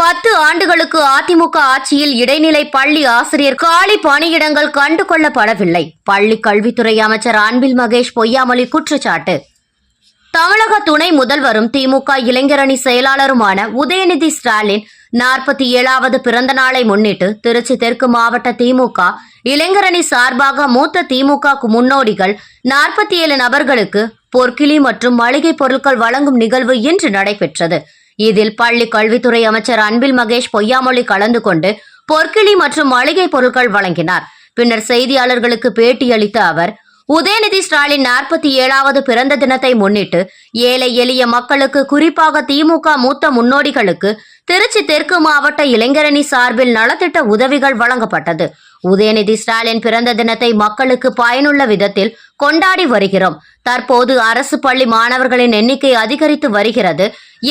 பத்து ஆண்டுகளுக்கு அதிமுக ஆட்சியில் இடைநிலை பள்ளி ஆசிரியர் காலி பணியிடங்கள் கண்டு கொள்ளப்படவில்லை பள்ளி கல்வித்துறை அமைச்சர் அன்பில் மகேஷ் பொய்யாமொழி குற்றச்சாட்டு. தமிழக துணை முதல்வரும் திமுக இளைஞரணி செயலாளருமான உதயநிதி ஸ்டாலின் நாற்பத்தி ஏழாவது பிறந்த நாளை முன்னிட்டு திருச்சி தெற்கு மாவட்ட திமுக இளைஞரணி சார்பாக மூத்த திமுக முன்னோடிகள் நாற்பத்தி ஏழு நபர்களுக்கு பொற்கிளி மற்றும் மளிகை பொருட்கள் வழங்கும் நிகழ்வு இன்று நடைபெற்றது. இதில் பள்ளி கல்வித்துறை அமைச்சர் அன்பில் மகேஷ் பொய்யாமொழி கலந்து கொண்டு பொற்கிளி மற்றும் மளிகை பொருட்கள் வழங்கினார். பின்னர் செய்தியாளர்களுக்கு பேட்டியளித்த அவர் உதயநிதி ஸ்டாலின் நாற்பத்தி ஏழாவது பிறந்த தினத்தை முன்னிட்டு ஏழை எளிய மக்களுக்கு குறிப்பாக திமுக மூத்த முன்னோடிகளுக்கு திருச்சி தெற்கு மாவட்ட இளைஞரணி சார்பில் நலத்திட்ட உதவிகள் வழங்கப்பட்டது. உதயநிதி ஸ்டாலின் பிறந்த தினத்தை மக்களுக்கு பயனுள்ள விதத்தில் கொண்டாடி வருகிறோம். தற்போது அரசு பள்ளி மாணவர்களின் எண்ணிக்கை அதிகரித்து வருகிறது.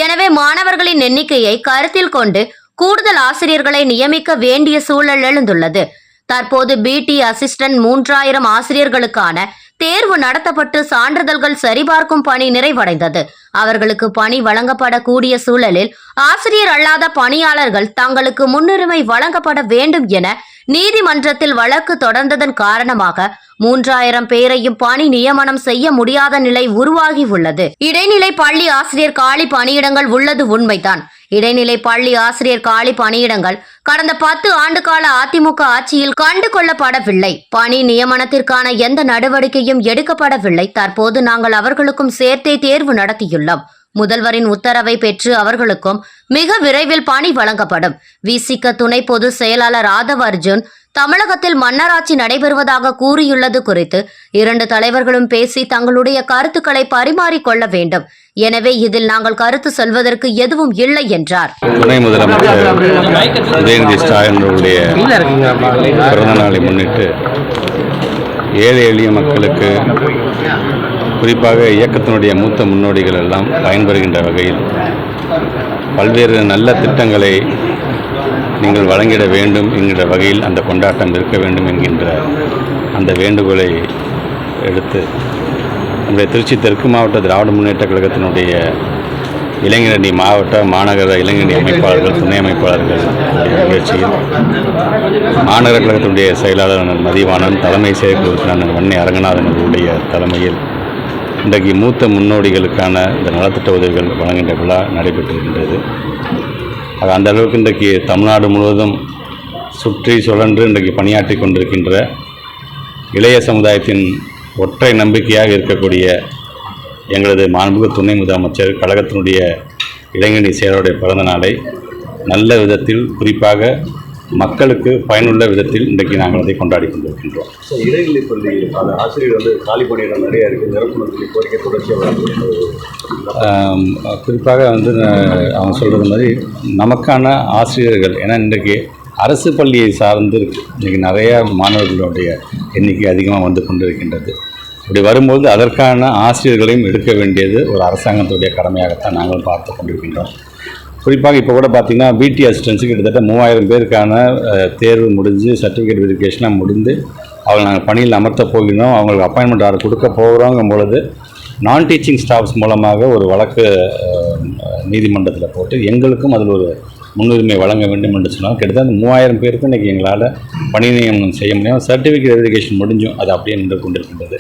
எனவே மாணவர்களின் எண்ணிக்கையை கருத்தில் கொண்டு கூடுதல் ஆசிரியர்களை நியமிக்க வேண்டிய சூழல் எழுந்துள்ளது. தற்போது பிடி அசிஸ்டன்ட் மூன்றாயிரம் ஆசிரியர்களுக்கான தேர்வு நடத்தப்பட்டு சான்றிதழ்கள் சரிபார்க்கும் பணி நிறைவடைந்தது. அவர்களுக்கு பணி வழங்கப்படக்கூடிய சூழலில் ஆசிரியர் அல்லாத பணியாளர்கள் தங்களுக்கு முன்னுரிமை வழங்கப்பட வேண்டும் என நீதிமன்றத்தில் வழக்கு தொடர்ந்ததன் காரணமாக மூன்றாயிரம் பேரையும் பணி நியமனம் செய்ய முடியாத நிலை உருவாகி உள்ளது. இடைநிலை பள்ளி ஆசிரியர் காலி பணியிடங்கள் உள்ளது உண்மைதான். இடைநிலை பள்ளி ஆசிரியர் காலி பணியிடங்கள் கடந்த பத்து ஆண்டு கால அதிமுக ஆட்சியில் கண்டு கொள்ளப்படவில்லை பணி நியமனத்திற்கான எந்த நடவடிக்கையும் எடுக்கப்படவில்லை. தற்போது நாங்கள் அவர்களுக்கும் சேர்த்தே தேர்வு நடத்தியுள்ளோம். முதல்வரின் உத்தரவை பெற்று அவர்களுக்கும் மிக விரைவில் பணி வழங்கப்படும். விசிக துணை பொதுச் செயலாளர் ஆதவ் அர்ஜுன் தமிழகத்தில் மன்னராட்சி நடைபெறுவதாக கூறியுள்ளது குறித்து இரண்டு தலைவர்களும் பேசி தங்களுடைய கருத்துக்களை பரிமாறிக்கொள்ள வேண்டும். எனவே இதில் நாங்கள் கருத்து சொல்வதற்கு எதுவும் இல்லை என்றார். துணை முதலமைச்சர் உதயநிதி ஸ்டாலின் அவருடைய பிறந்த நாளை முன்னிட்டு ஏழை எளிய மக்களுக்கு குறிப்பாக இயக்கத்தினுடைய மூத்த முன்னோடிகள் எல்லாம் பயன்பெறுகின்ற வகையில் பல்வேறு நல்ல திட்டங்களை நீங்கள் வழங்கிட வேண்டும் என்கிற வகையில் அந்த கொண்டாட்டம் இருக்க வேண்டும் என்கின்ற அந்த வேண்டுகோளை எடுத்து நம்முடைய திருச்சி தெற்கு மாவட்ட திராவிட முன்னேற்ற கழகத்தினுடைய இளைஞரணி மாவட்ட மாநகர இளைஞரணி அமைப்பாளர்கள் துணை அமைப்பாளர்கள் நிகழ்ச்சியில் மாநகர கழகத்தினுடைய செயலாளர் மதிவானன் தலைமை செயற்குழு உறுப்பினர் வன்னி அரங்கநாதன் அவர்களுடைய தலைமையில் இன்றைக்கு மூத்த முன்னோடிகளுக்கான இந்த நலத்திட்ட உதவிகள் வழங்குகின்ற விழா நடைபெற்றிருக்கின்றது. ஆக அந்த அளவுக்கு இன்றைக்கு தமிழ்நாடு முழுவதும் சுற்றி சுழன்று இன்றைக்கு பணியாற்றி கொண்டிருக்கின்ற இளைய சமுதாயத்தின் ஒற்றை நம்பிக்கையாக இருக்கக்கூடிய எங்களது மாண்புமிகு துணை முதலமைச்சர் கழகத்தினுடைய இளைஞரணி செயலருடைய பிறந்த நாளை நல்ல விதத்தில் குறிப்பாக மக்களுக்கு பயனுள்ள விதத்தில் இன்றைக்கு நாங்கள் அதை கொண்டாடி கொண்டிருக்கின்றோம். இடைநிலை பள்ளி அந்த ஆசிரியர் வந்து காலி பணியிடம் நிறைய இருக்குது நிரப்பணும் சொல்லி கோரிக்கை தொடர்ச்சியாக குறிப்பாக வந்து அவங்க சொல்கிறது மாதிரி நமக்கான ஆசிரியர்கள் ஏன்னா இன்றைக்கு அரசு பள்ளியை சார்ந்து. இன்றைக்கி நிறையா மாணவர்களுடைய எண்ணிக்கை அதிகமாக வந்து கொண்டிருக்கின்றது. அப்படி வரும்போது அதற்கான ஆசிரியர்களையும் எடுக்க வேண்டியது ஒரு அரசாங்கத்துடைய கடமையாகத்தான் நாங்களும் பார்த்து கொண்டிருக்கின்றோம். குறிப்பாக இப்போ கூட பார்த்திங்கன்னா பிடி அசிஸ்டன்ஸுக்கு கிட்டத்தட்ட மூவாயிரம் பேருக்கான தேர்வு முடிஞ்சு சர்டிஃபிகேட் வெரிஃபிகேஷனாக முடிந்து அவங்க நாங்கள் பணியில் அமர்த்த போகிறோம் அவங்களுக்கு அப்பாயின்மெண்ட் ஆர்டர் கொடுக்க போகிறோங்கும் பொழுது நான் டீச்சிங் ஸ்டாஃப்ஸ் மூலமாக ஒரு வழக்கு நீதிமன்றத்தில் போட்டு எங்களுக்கும் அதில் ஒரு முன்னுரிமை வழங்க வேண்டும் என்று சொன்னால் கிட்டத்தட்ட மூவாயிரம் பேருக்கு இன்றைக்கி எங்களால் பணி நியமனம் செய்ய முடியும். சர்டிஃபிகேட் வெரிஃபிகேஷன் முடிஞ்சும் அது அப்படியே நின்று கொண்டிருக்கின்றது.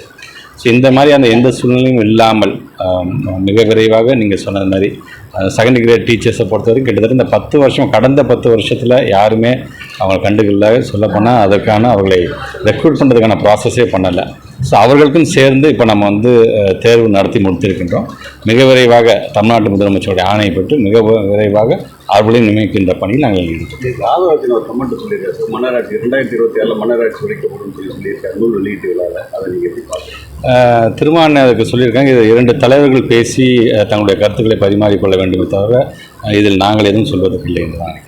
ஸோ இந்த மாதிரி அந்த எந்த சூழ்நிலையும் இல்லாமல் மிக விரைவாக நீங்கள் சொன்னது மாதிரி செகண்ட் கிரேட் டீச்சர்ஸை பொறுத்தவரைக்கும் கிட்டத்தட்ட இந்த பத்து வருஷம் கடந்த பத்து வருஷத்தில் யாருமே அவங்க கண்டுக்கல. சொல்லப்போனால் அதற்கான அவர்களை ரெக்ரூட் பண்ணுறதுக்கான ப்ராசஸே பண்ணலை. ஸோ அவர்களுக்கும் சேர்ந்து இப்போ நம்ம வந்து தேர்வு நடத்தி முடித்திருக்கின்றோம். மிக விரைவாக தமிழ்நாட்டு முதலமைச்சருடைய ஆணையை பெற்று மிக விரைவாக அவர்களையும் நியமிக்கின்ற பணியில் நாங்கள் ஈடுபட்டோம். ராதாவத்தின் ஒரு கமெண்ட் சொல்லியிருக்காரு. சார் மன்னராட்சி ரெண்டாயிரத்தி இருபத்தி ஏழில் மன்னராட்சி ஒழிக்கப்படும் சொல்லி சொல்லியிருக்காரு. நூல் வெளியீட்டு விழாவில் அதை நீங்கள் எப்படி பார்க்குறீங்க? திருமாவளவன் அதுக்கு சொல்லியிருக்காங்க. இது இரண்டு தலைவர்கள் பேசி தங்களுடைய கருத்துக்களை பரிமாறிக்கொள்ள வேண்டுமே தவிர இதில் நாங்கள் எதுவும் சொல்வதற்கு இல்லை என்று தான்